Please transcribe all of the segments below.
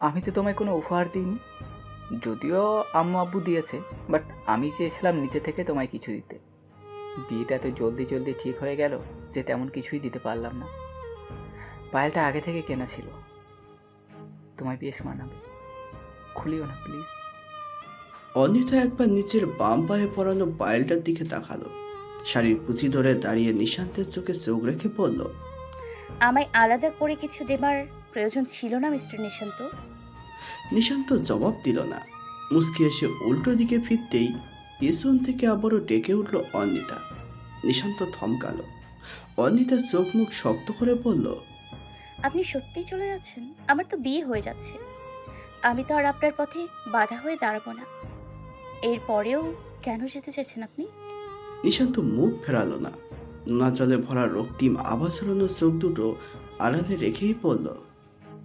আমি তো তোমায় কোনো উপহার দিইনি। যদিও আম্মু আব্বু দিয়েছে বাট আমি চেয়েছিলাম নিজে থেকে তোমায় কিছু দিতে। বিয়েটা তো জলদি জলদি ঠিক হয়ে গেল যে তেমন কিছুই দিতে পারলাম না। পায়েলটা আগে থেকে কেনা ছিল। তোমায় বেশ মানাবে। খুলিও না প্লিজ অনিতা একবার নিচের বাম পায়ে পরানো পায়েলটার দিকে তাকালো। শাড়ির কুচি ধরে দাঁড়িয়ে নিশান্তের চোখে চোখ রেখে বলল আমায় আলাদা করে কিছু দেবার প্রয়োজন ছিল না মিস্টার নিশান্ত? নিশান্ত জবাব দিল না। মুসকি এসে উল্টো দিকে ফিরতেই পেছন থেকে আবারও ডেকে উঠল অনিতা। নিশান্ত থমকালো। অনিতা চোখ মুখ শক্ত করে বলল আপনি সত্যিই চলে যাচ্ছেন? আমার তো বিয়ে হয়ে যাচ্ছে। আমি তো আর আপনার পথে বাধা হয়ে দাঁড়াবো না। এরপরেও কেন যেতে চাইছেন আপনি? নিশান্ত মুখ ফেরালো না। নোনা জলে ভরা রক্তিম আবাসরণ চোখ দুটো আড়ালে রেখেই পড়ল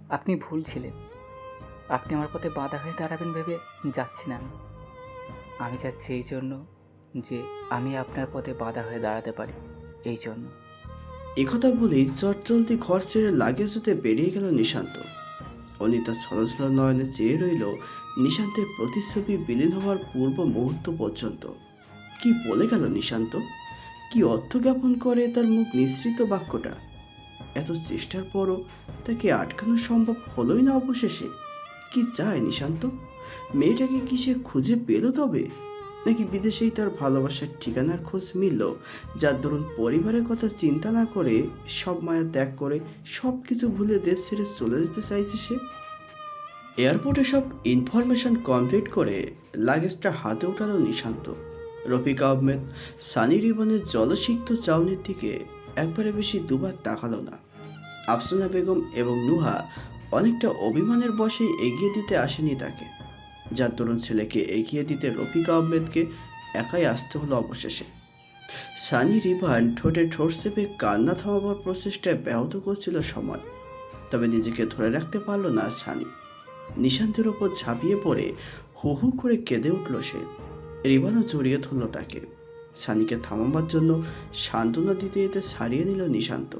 আপনি ভুল ছিলেন। আপনি আমার পথে বাধা হয়ে দাঁড়াবেন ভেবে যাচ্ছি না আমি। যাচ্ছি এই জন্য যে আমি আপনার পথে বাধা হয়ে দাঁড়াতে পারি। এই জন্য। একথা বলেই চটচলতি ঘর ছেড়ে লাগেজ হাতে বেরিয়ে গেল নিশান্ত। অনিতা ছলছল নয়নে চেয়ে রইল নিশান্তের প্রতিচ্ছবি বিলীন হওয়ার পূর্ব মুহূর্ত পর্যন্ত। কি বলে গেল নিশান্ত? কি অর্থ জ্ঞাপন করে তার মুখ নিঃসৃত বাক্যটা? এত চেষ্টার পরও তাকে আটকানো সম্ভব হলোই না অবশেষে। কি চায় নিশান্ত? মেয়েটাকে কি সে খুঁজে পেল তবে? নাকি বিদেশেই তার ভালোবাসার ঠিকানার খোঁজ মিলল যার দরুন পরিবারের কথা চিন্তা না করে, সব মায়া ত্যাগ করে সব কিছু ভুলে দেশ ছেড়ে চলে যেতে চাইছে সে? এয়ারপোর্টে সব ইনফরমেশন কমপ্লিট করে লাগেজটা হাতে উঠালো নিশান্ত। রফিক আহমেদ, সানি রিবনের জলসিক্ত চাউনির দিকে একবারে বেশি দুবার তাকালো না। আফসানা বেগম এবং নুহা অনেকটা অভিমানের বশেই এগিয়ে দিতে আসেনি তাকে। যার তরুণ ছেলেকে এগিয়ে দিতে রফিক আহমেদকে একাই আসতে হলো অবশেষে। সানি রিভান ঠোঁটে ঠোঁট চেপে কান্না থামাবার প্রচেষ্টায় ব্যাহত করছিল সময়। তবে নিজেকে ধরে রাখতে পারল না সানি। নিশান্তের ওপর ঝাঁপিয়ে পড়ে হু হু করে কেঁদে উঠল সে। রিভানও জড়িয়ে ধরল তাকে। সানিকে থামাবার জন্য সান্ত্বনা দিতে দিতে ছাড়িয়ে নিল নিশান্ত।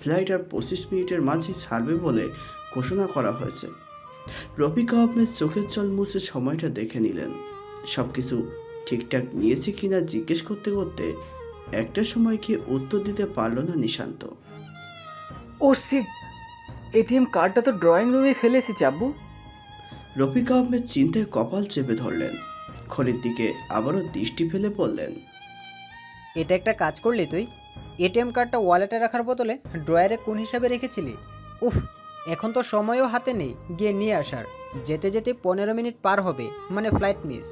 ফ্লাইট আর পঁচিশ মিনিটের মাঝে ছাড়বে বলে ঘোষণা করা হয়েছে। রফিক আহমেদ চোখের জল মুছে সময়টা দেখে নিলেন। সব কিছু ঠিকঠাক নিয়েছে কিনা জিজ্ঞেস করতে করতে একটা সময় কি উত্তর দিতে পারল না নিশান্ত। ও সিট এটিএম কার্ডটা তো ড্রয়িং রুমে ফেলেছি আব্বু রফিক আহমেদ চিন্তায় কপাল চেপে ধরলেন। খড়ির দিকে আবারও দৃষ্টি ফেলে বললেন এটা একটা কাজ করলি তুই? এটিএম কার্ডটা ওয়ালেটে রাখার বদলে ড্রয়ারে কোন হিসাবে রেখেছিলি? উফ এখন তো সময়ও হাতে নেই গিয়ে নিয়ে আসার। যেতে যেতে পনেরো মিনিট পার হবে মানে ফ্লাইট মিস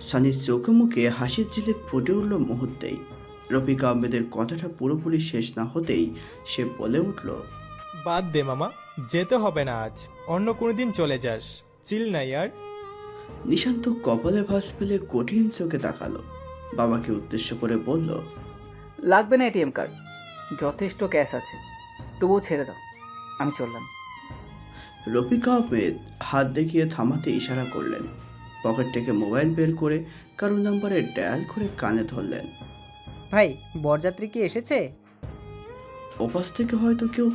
সানির চোখে মুখে হাসির ঝিলে ফুটে উঠল মুহূর্তেই। রফিক আহমেদের কথাটা পুরোপুরি শেষ না হতেই সে বলে উঠল বাদ দে মামা যেতে হবে না আজ অন্য কোনো দিন চলে যাস চিল না ইয়ার। নিশান্ত কপালে ভাস ফেলে কঠিন চোখে তাকালো। বাবাকে উদ্দেশ্য করে বলল লাগবে না এটিএম কার্ড যথেষ্ট ক্যাশ আছে তবুও ছেড়ে দাও। আমি চললাম। রফিক আহমেদ হাত দেখিয়ে থামাতে ইশারা করলেন। পকেট থেকে মোবাইল বের করে কারও নাম্বারে ডায়াল করে কানে ধরলেন। ভাই বরযাত্রী কি এসেছে? ওপাশ থেকে হয়তো কেউ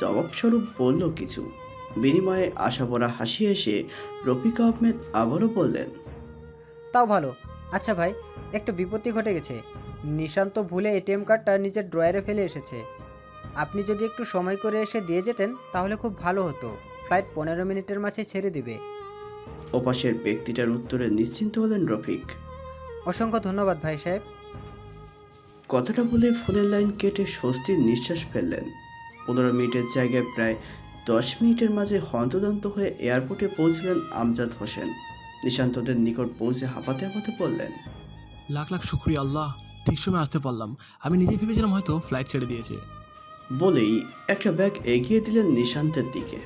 জবাবস্বরূপ বলল কিছু। বিনিময়ে আশাভরা হাসি এসে রফিক আহমেদ আবারও বললেন তাও ভালো। আচ্ছা ভাই একটু বিপত্তি ঘটে গেছে। নিশান্ত ভুলে এটিএম কার্ডটা নিজের ড্রয়ারে ফেলে এসেছে। আপনি যদি একটু সময় করে এসে দিয়ে যেতেন তাহলে খুব ভালো হতো। ফ্লাইট পনেরো মিনিটের মাঝে ছেড়ে দিবে। ওপাশের ব্যক্তিটার উত্তরে নিশ্চিন্ত হলেন রফিক। অসংখ্য ধন্যবাদ ভাই সাহেব। কথাটা বলে ফোনের লাইন কেটে স্বস্তির নিঃশ্বাস ফেললেন। পনেরো মিনিটের জায়গায় প্রায় দশ মিনিটের মাঝে হন্তদন্ত হয়ে এয়ারপোর্টে পৌঁছলেন আমজাদ হোসেন। নিশান্তদের নিকট পৌঁছে হাঁপাতে হাঁপাতে বললেন লাখ লাখ শুক্রিয়া আল্লাহ ঠিক সময় আসতে পারলাম। আমি নিজে ভেবেছিলাম হয়তো ফ্লাইট ছেড়ে দিয়েছে। বলেই একটা ব্যাগ এগিয়ে দিলেন নিশান্তের দিকে।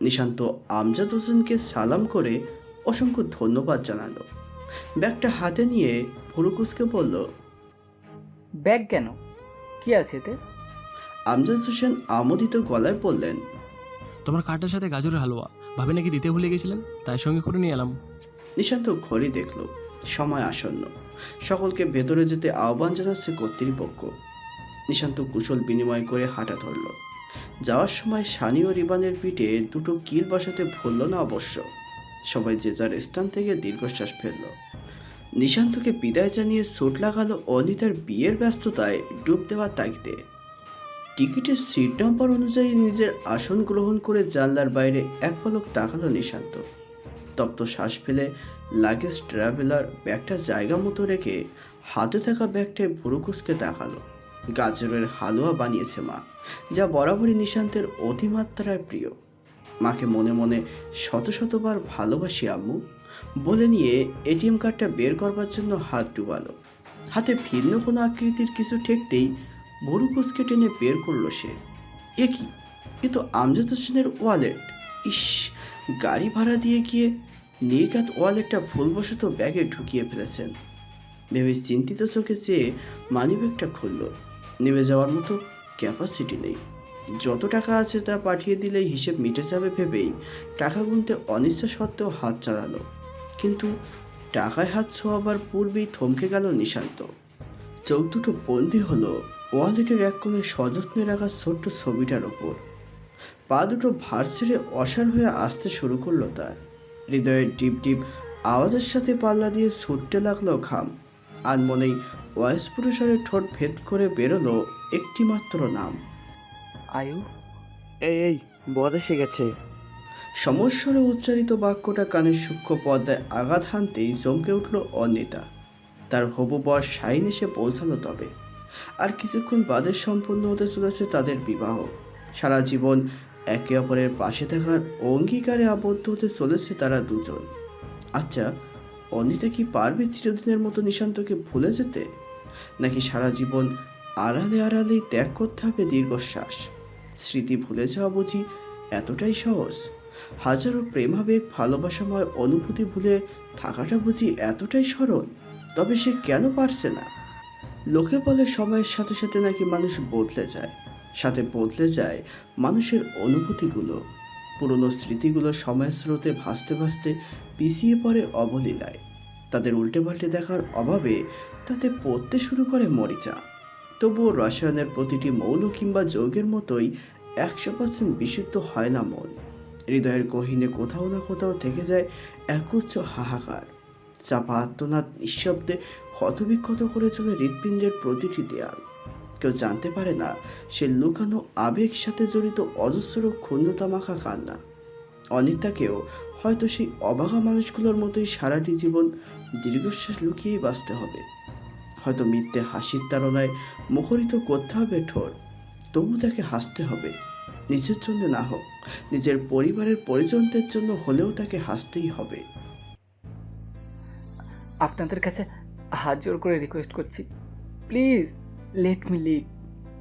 নিশান্ত আমজাদ হোসেনকে সালাম করে অসংখ্য ধন্যবাদ জানালো। ব্যাগটা হাতে নিয়ে ফুরুকুসকে বলল ব্যাগ কেন? কি আছে এতে? আমজাদ হোসেন আমোদিত গলায় বললেন তোমার কার্ডের সাথে গাজরের হালুয়া। ভাবে নাকি দিতে ভুলে গেছিলেন? তাই সঙ্গে করে নিয়ে এলাম। নিশান্ত ঘড়ি দেখল। সময় আসন্ন। সকলকে ভেতরে যেতে আহ্বান জানাচ্ছে কর্তৃপক্ষ। নিশান্ত কুশল বিনিময় করে হাঁটা ধরল। যাওয়ার সময় সানি ও রিবানের পিঠে দুটো কিল বসাতে ভুলল না অবশ্য। সবাই যে যার স্থান থেকে দীর্ঘশ্বাস ফেলল। নিশান্তকে বিদায় জানিয়ে সোট লাগালো অনিতার বিয়ের ব্যস্ততায় ডুব দেওয়ার তাগিদে। টিকিটের সিট নাম্বার অনুযায়ী নিজের আসন গ্রহণ করে জানলার বাইরে এক পলক তাকালো নিশান্ত। তপ্ত শ্বাস ফেলে লাগেজ ট্রাভেলার ব্যাগটা জায়গা মতো রেখে হাতে থাকা ব্যাগটায় ভুরু কুচকে তাকালো। গাজরের হালুয়া বানিয়েছে মা, যা বরাবরই নিশান্তের অতিমাত্রায় প্রিয়। মাকে মনে মনে শত শতবার ভালোবাসি আম্মু, বলে নিয়ে এটিএম কার্ডটা বের করবার জন্য হাত ডুবালো। হাতে ভিন্ন কোনো আকৃতির কিছু ঠেকতেই বড়ু কুচকে টেনে বের করল সে। এ কি? এ তো আমজাদ হোসেনের ওয়ালেট। ইস, গাড়ি ভাড়া দিয়ে গিয়ে নির্ঘাত ওয়ালেটটা ভুলবশত ব্যাগে ঢুকিয়ে ফেলেছেন। ভেবে চিন্তিত চোখে চেয়ে মানিব্যাগটা খুলল। নেমে যাওয়ার মতো ক্যাপাসিটি নেই। যত টাকা আছে তা পাঠিয়ে দিলেই হিসেব মিটে যাবে ভেবেই টাকা গুনতে অনিচ্ছা সত্ত্বেও হাত চালালো। কিন্তু টাকায় হাত ছোঁয়াবার পূর্বেই থমকে গেল নিশান্ত। চোখ দুটো বন্দি হলো ওয়ালেটের এক কোণে সযত্নে রাখা ছোট্ট ছবিটার ওপর। পা দুটো ভার ছেড়ে অসার হয়ে আসতে শুরু করল তার। হৃদয়ের ডিপ ডিপ আওয়াজের সাথে পাল্লা দিয়ে ছুটতে লাগল ঘাম। আর মনেই ওয়াইস পুরুষের ঠোঁট ভেদ করে বেরোলো একটি মাত্র নাম। আয়ু? এই এই বদ এসে গেছে। সমস্বরে উচ্চারিত বাক্যটা কানের সূক্ষ্ম পর্দায় আঘাত হানতেই চমকে উঠল অনিতা। তার হবু বর শাইন এসে পৌঁছালো তবে। আর কিছুক্ষণ বাদে সম্পন্ন হতে চলেছে তাদের বিবাহ। সারা জীবন একে অপরের পাশে থাকার অঙ্গীকারে আবদ্ধ হতে চলেছে তারা দুজন। আচ্ছা অনিতা কি পারবে চিরদিনের মতো নিশান্তকে ভুলে যেতে? নাকি সারা জীবন আড়ালে আড়ালেই ত্যাগ করতে হবে দীর্ঘশ্বাস? স্মৃতি ভুলে যাওয়া বুঝি এতটাই সহজ। হাজারো প্রেমাবেগ ভালোবাসাময় অনুভূতি ভুলে থাকাটা বুঝি এতটাই সরল। তবে সে কেন পারছে না? লোকে বলে সময়ের সাথে সাথে নাকি মানুষ বদলে যায়। সাথে বদলে যায় মানুষের অনুভূতিগুলো। পুরনো স্মৃতিগুলো সময়ের স্রোতে ভাসতে ভাসতে পিছিয়ে পড়ে অবলীলায়। তাদের উল্টে পাল্টে দেখার অভাবে তাতে পড়তে শুরু করে মরিচা। তবুও রসায়নের প্রতিটি মৌল কিংবা যৌগের মতোই একশো পার্সেন্ট বিশুদ্ধ হয় না মন হৃদয়ের গহীনে কোথাও না কোথাও থেকে যায় একগুচ্ছ হাহাকার। চাপা আত্মনাদ নিঃশব্দে ক্ষতবিক্ষত করে চলে হৃৎপিণ্ডের প্রতিটি দেয়াল। কেউ জানতে পারে না সে লুকানো আবেগ সাথে জড়িত অজস্র ক্ষুণ্ণতা মাখা কান্না। অনিতাকেও হয়তো সেই অবাগা মানুষগুলোর মতোই সারাটি জীবন দীর্ঘশ্বাস লুকিয়েই বাঁচতে হবে। হয়তো মিথ্যে হাসির তাড়নায় মুখরিত করতে হবে ঠোঁট। তবু তাকে হাসতে হবে। নিজের জন্য না হোক নিজের পরিবারের পরিজনদের জন্য হলেও তাকে হাসতেই হবে। আপনাদের কাছে হাত জোর করে রিকোয়েস্ট করছি। প্লিজ লেট মি লিভ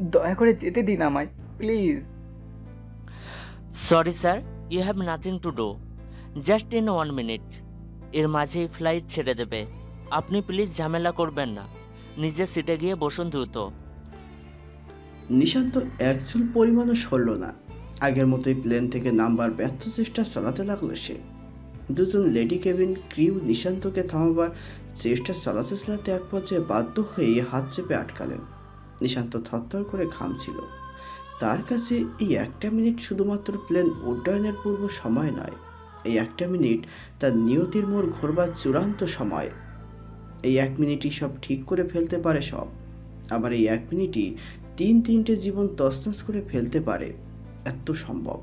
দয়া করে যেতে দিন আমায়। Please sorry sir you have nothing to do just in one minute এর মাঝেই ফ্লাইট ছেড়ে দেবে। আপনি প্লিজ ঝামেলা করবেন না। নিজের সিটে গিয়ে বসুন দ্রুত। নিশান্ত একচুল পরিমাণও সরল না। আগের মতোই প্লেন থেকে নামবার ব্যর্থ চেষ্টা চালাতে লাগল সে। দুজন লেডি কেবিন ক্রিউ নিশান্তকে থামাবার চেষ্টা চালাতে চালাতে এক পর্যায়ে বাধ্য হয়ে হাত চেপে আটকালেন। নিশান্ত থরথর করে ঘামছিল তার কাছে এই একটা মিনিট শুধুমাত্র প্লেন উড্ডয়নের পূর্ব সময় নয় এই একটা মিনিট তার নিয়তির মোড় ঘোরবার চূড়ান্ত সময়। এই এক মিনিটই সব ঠিক করে ফেলতে পারে সব। আবার এই এক মিনিটই তিন তিনটে জীবন তছনছ করে ফেলতে পারে। এত সম্ভব।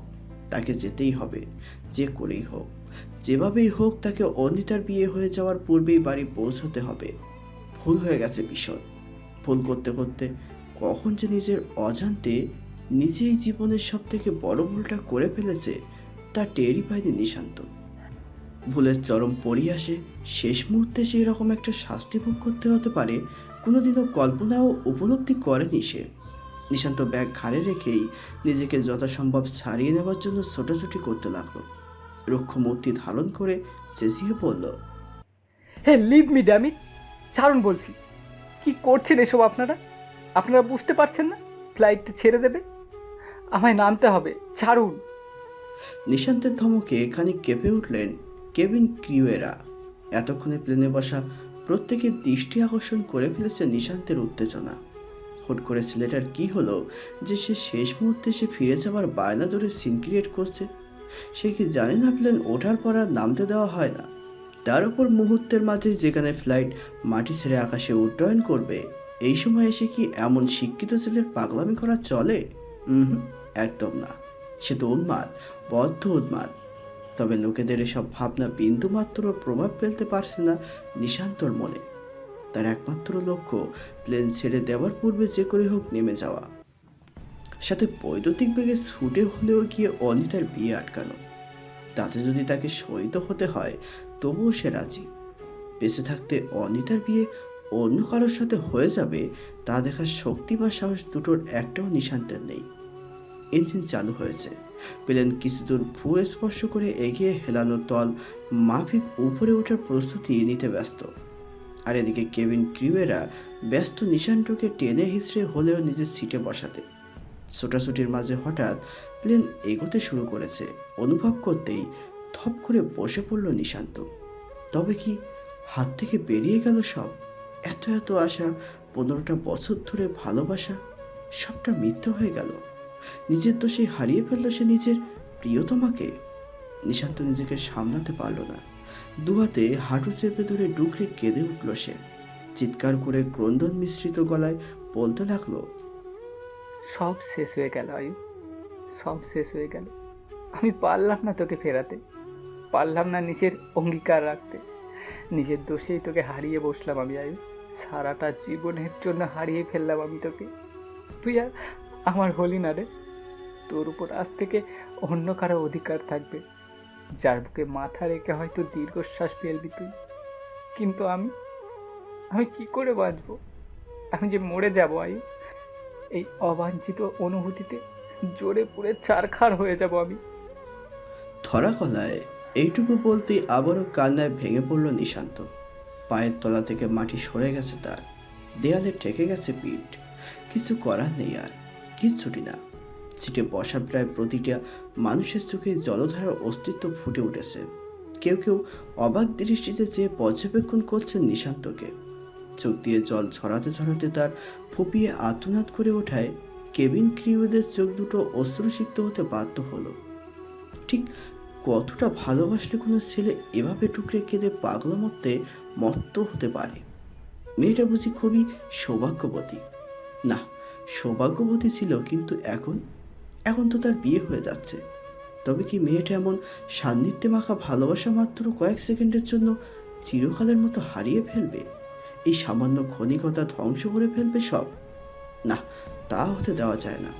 তাকে যেতেই হবে। যে করেই হোক। যেভাবেই হোক তাকে অনিতার বিয়ে হয়ে যাওয়ার পূর্বেই বাড়ি পৌঁছাতে হবে। ভুল হয়ে গেছে ভীষণ ভুল করতে করতে কখন যে নিজের অজান্তে নিজেই জীবনের সব থেকে বড় ভুলটা করে ফেলেছে তা টেরই পায়নি নিশান্ত। ভুলের চরম পরিহাসে শেষ মুহূর্তে সেই রকম একটা শাস্তি ভোগ করতে হতে পারে, কোনোদিনও কল্পনাও উপলব্ধি করেনি সে। নিশান্ত ব্যাগ ঘাড়ে রেখেই নিজেকে যথাসম্ভব ছাড়িয়ে নেওয়ার জন্য ছোটাছুটি করতে লাগল। রুক্ষ মূর্তি ধারণ করে চেঁচিয়ে পড়ল হে লিভ মি ড্যামি ছাড়ুন বলছি। কি করছেন এসব আপনারা? আপনারা বুঝতে পারছেন না? ফ্লাইটটা ছেড়ে দেবে? আমায় নামতে হবে। ছাড়ুন। নিশান্তের ধমকে খানিক কেঁপে উঠলেন কেবিন ক্রিউয়েরা। এতক্ষণে প্লেনে বসা প্রত্যেকের দৃষ্টি আকর্ষণ করে ফেলেছে নিশান্তের উত্তেজনা। হুট করে ছেলেটার কি হলো যে সে শেষ মুহূর্তে সে ফিরে যাওয়ার বায়না ধরে সিন ক্রিয়েট করছে? সে কি জানে না প্লেন ওঠার পর আর নামতে দেওয়া হয় না? তার উপর মুহূর্তের মাঝে যেখানে ফ্লাইট মাটি ছেড়ে আকাশে উড্ডয়ন করবে, এই সময় এসে কি এমন শিক্ষিত ছেলের পাগলামি করা চলে? হুম, একদম না। সে তো উন্মাদ, বদ্ধ উন্মাদ। তবে লোকেদের এসব ভাবনা বিন্দু মাত্র প্রভাব ফেলতে পারছে না নিশান্তর মনে। তার একমাত্র লক্ষ্য, প্লেন ছেড়ে দেওয়ার পূর্বে যে করে হোক নেমে যাওয়া। সাথে বৈদ্যুতিক বেগে ছুটে হলেও গিয়ে অনিতার বিয়ে আটকানো। তাতে যদি তাকে শহীদ হতে হয়, তবুও সে রাজি। বেঁচে থাকতে অনিতার বিয়ে অন্য কারোর সাথে হয়ে যাবে, তা দেখার শক্তি বা সাহস দুটোর একটাও নিশান্তের নেই। ইঞ্জিন চালু হয়েছে। প্লেন কিছু দূর ভূ স্পর্শ করে এগিয়ে হেলানো তল মাফিক উপরে ওঠার প্রস্তুতি নিতে ব্যস্ত। আর এদিকে কেবিন ক্রিউয়েরা ব্যস্ত নিশানটুকে টেনে হিসড়ে হলেও নিজের সিটে বসাতে। ছোটাছুটির মাঝে হঠাৎ প্লেন এগোতে শুরু করেছে। অনুভব করতেই থপ করে বসে পড়ল নিশান্ত। তবে কি হাত থেকে বেরিয়ে গেল সব? এত এত আশা, পনেরোটা বছর ধরে ভালোবাসা, সবটা মিথ্যে হয়ে গেল। নিজের দোষে হারিয়ে ফেলল সে নিজের প্রিয়তমাকে। নিশান্ত নিজেকে সামলাতে পারল না। দুহাতে হাঁটু চেপে ধরে ডুকরে কেঁদে উঠল সে। চিৎকার করে ক্রন্দন মিশ্রিত গলায় বলতে লাগল, সব শেষ হয়ে গেল আয়ু, সব শেষ হয়ে গেল। আমি পারলাম না তোকে ফেরাতে, পারলাম না নিজের অঙ্গীকার রাখতে। নিজের দোষেই তোকে হারিয়ে বসলাম আমি আয়ু। সারাটা জীবনের জন্য হারিয়ে ফেললাম আমি তোকে। তুই আর আমার হলি না রে। তোর উপর আজ থেকে অন্য কারও অধিকার থাকবে। যার বুকে মাথা রেখে হয়তো দীর্ঘশ্বাস ফেলবি তুই। কিন্তু আমি আমি কি করে বাঁচবো? আমি যে মরে যাব, আয়ু। এই অবাঞ্ছিত অনুভূতিতে জোরে পুড়ে চারখার হয়ে যাব আমি। ধরা কলায় এইটুকু বলতেই আবারও কান্নায় ভেঙে পড়ল নিশান্ত। পায়ের তলা থেকে মাটি সরে গেছে তার। দেয়ালে ঠেকে গেছে পিঠ। কিছু করার নেই আর। কিচ্ছুটি না। সিটে বসা প্রায় প্রতিটা মানুষের চোখে জলধারার অস্তিত্ব ফুটে উঠেছে। কেউ কেউ অবাক দৃষ্টিতে চেয়ে পর্যবেক্ষণ করছেন নিশান্তকে। চোখ দিয়ে জল ছড়াতে ছড়াতে তার ফুপিয়ে আত্মনাদ করে ওঠায় কেবিন ক্রিউদের চোখ দুটো অশ্রুসিক্ত হতে বাধ্য হলো। ঠিক কতটা ভালোবাসলে কোনো ছেলে এভাবে টুকরে কেঁদে পাগলা মরতে মত্ত হতে পারে? মেয়েটা বুঝি খুবই সৌভাগ্যবতী। না সৌভাগ্যবতী ছিল, কিন্তু এখন এখন তো তার বিয়ে হয়ে যাচ্ছে। তবে কি মেয়েটা এমন সান্নিধ্যে মাখা ভালোবাসা মাত্র কয়েক সেকেন্ডের জন্য চিরকালের মতো হারিয়ে ফেলবে? এই সামান্য ক্ষণিকতা ধ্বংস করে ফেলবে সব? না, তা হতে দেওয়া যায় না।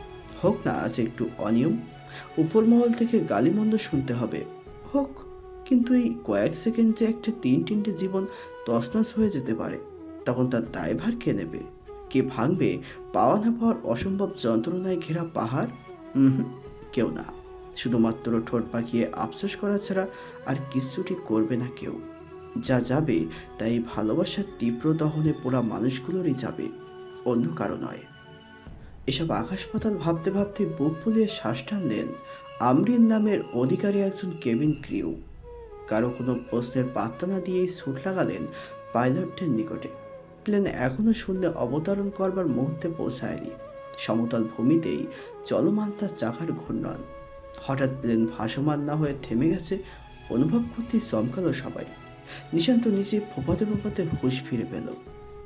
হোক না, আজ একটু অনিয়ম। উপরমহল থেকে গালিমন্দ শুনতে হবে। হোক, কিন্তু এই কয়েক সেকেন্ড যে একটা তিন তিনটে জীবন তছনছ হয়ে যেতে পারে। তখন তার দায়ভার কে নেবে? কে ভাঙবে? পাওয়া না পাওয়ার অসম্ভব যন্ত্রণায় ঘেরা পাহাড়? হুম, কেউ না। শুধুমাত্র ঠোঁট পাকিয়ে আফসোস করা ছাড়া আর কিচ্ছুটি করবে না কেউ। যা যাবে, তাই ভালোবাসার তীব্র দহনে পোড়া মানুষগুলোরই যাবে। অন্য কারও নয়। এসব আকাশ পাতাল ভাবতে ভাবতে বুক ফুলিয়ে শ্বাস টানলেন আমরিন নামের অধিকারী একজন কেবিন ক্রিউ। কারও কোনো প্রশ্নের পাত্তা না দিয়েই ছুট লাগালেন পাইলটদের নিকটে। প্লেন এখনও শূন্যে অবতরণ করবার মুহূর্তে পৌঁছায়নি। সমতল ভূমিতেই চলমান তার চাকার ঘূর্ণন। হঠাৎ প্লেন ভাসমান না হয়ে থেমে গেছে, অনুভব করতে চমকালো সবাই। নিশান্ত নিচে ফোপাতে ফোপাতে হুঁশ ফিরে পেল।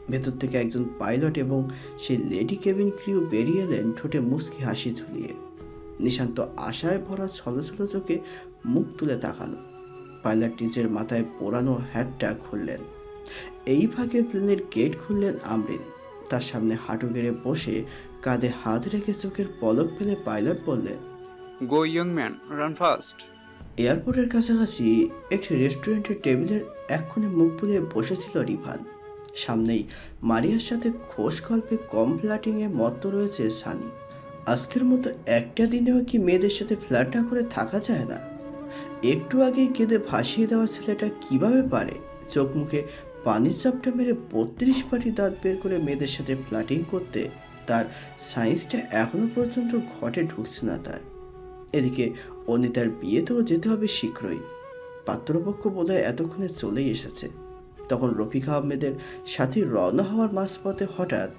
ভেতর থেকে একজন পাইলট এবং সেই লেডি কেবিন ক্রিউ বেরিয়ে এলেন ঠোঁটে মুচকি হাসি ঝুলিয়ে। নিশান্ত আশায় ভরা ছলছল চোখে মুখ তুলে তাকালো। পাইলট নিজের মাথায় পোড়ানো হ্যাটটা খুললেন। এই ফাঁকে প্লেনের গেট খুললেন আমরিন। তার সামনে হাঁটু গেড়ে বসে কাঁধে হাত রেখে চোখের পলক ফেলে পাইলট বললেন Go, young man, run fast. এয়ারপোর্টের কাছাকাছি একটি রেস্টুরেন্টের টেবিলের এক্ষুনি মুখ পুলিয়ে বসেছিল রিভান। সামনেই মারিয়ার সাথে খোশ গল্পে কম ফ্ল্যাটিংয়ে মত্ত রয়েছে সানি। আজকের মতো একটা দিনেও কি মেয়েদের সাথে ফ্ল্যাট না করে থাকা যায় না? একটু আগেই কেঁদে ভাসিয়ে দেওয়া ছেলেটা কীভাবে পারে? চোখ মুখে পানির চাপটা মেরে বত্রিশ পাটি দাঁত বের করে মেয়েদের সাথে ফ্ল্যাটিং করতে তার সায়েন্সটা এখনও পর্যন্ত ঘটে ঢুকছে না তার। এদিকে অনিতার বিয়েতেও যেতে হবে শীঘ্রই। পাত্রপক্ষ বোধহয় এতক্ষণে চলেই এসেছে। তখন রফিক আহমেদের সাথে রওনা হওয়ার মাঝপথে হঠাৎ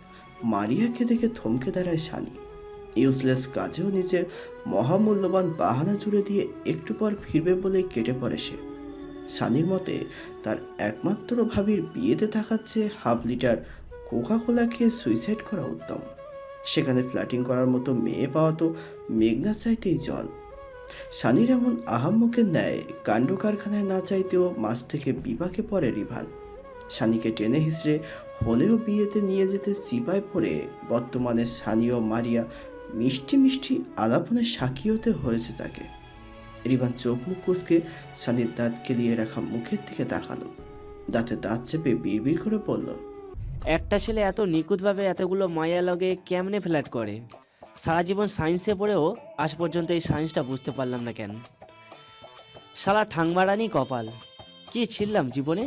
মারিয়াকে দেখে থমকে দাঁড়ায় সানি। ইউজলেস কাজেও নিজের মহামূল্যবান বাহানা জুড়ে দিয়ে একটু পর ফিরবে বলে কেটে পড়ে সে। সানির মতে তার একমাত্র ভাবির বিয়েতে থাকাচ্ছে হাফ লিটার কোকা কোলা খেয়ে সুইসাইড করা উত্তম। সেখানে ফ্ল্যাটিং করার মতো মেয়ে পাওয়া তো মেঘনা চাইতেই জল সানির এমন আহাম্মকের ন্যায় কাণ্ড কারখানায় না চাইতেও মাস থেকে বিপাকে পড়ে রিভান। সানিকে টেনে হিসড়ে হলেও বিয়েতে নিয়ে যেতে চিপায় পড়ে বর্তমানে সানি ও মারিয়া মিষ্টি মিষ্টি আলাপনের সাক্ষী হতে হয়েছে তাকে। রিভান চোখ মুখ কুচকে সানির দাঁত কেলিয়ে রাখা মুখের দিকে তাকালো। দাঁতে দাঁত চেপে বিড়বিড় করে বলল, একটা ছেলে এত নিখুঁতভাবে এতগুলো মায়া লগে কেমনে ফ্ল্যাট করে? সারা জীবন সায়েন্সে পড়েও আজ পর্যন্ত এই সায়েন্সটা বুঝতে পারলাম না কেন? শালা ঠাংমারানি কপাল, কি ছিললাম জীবনে?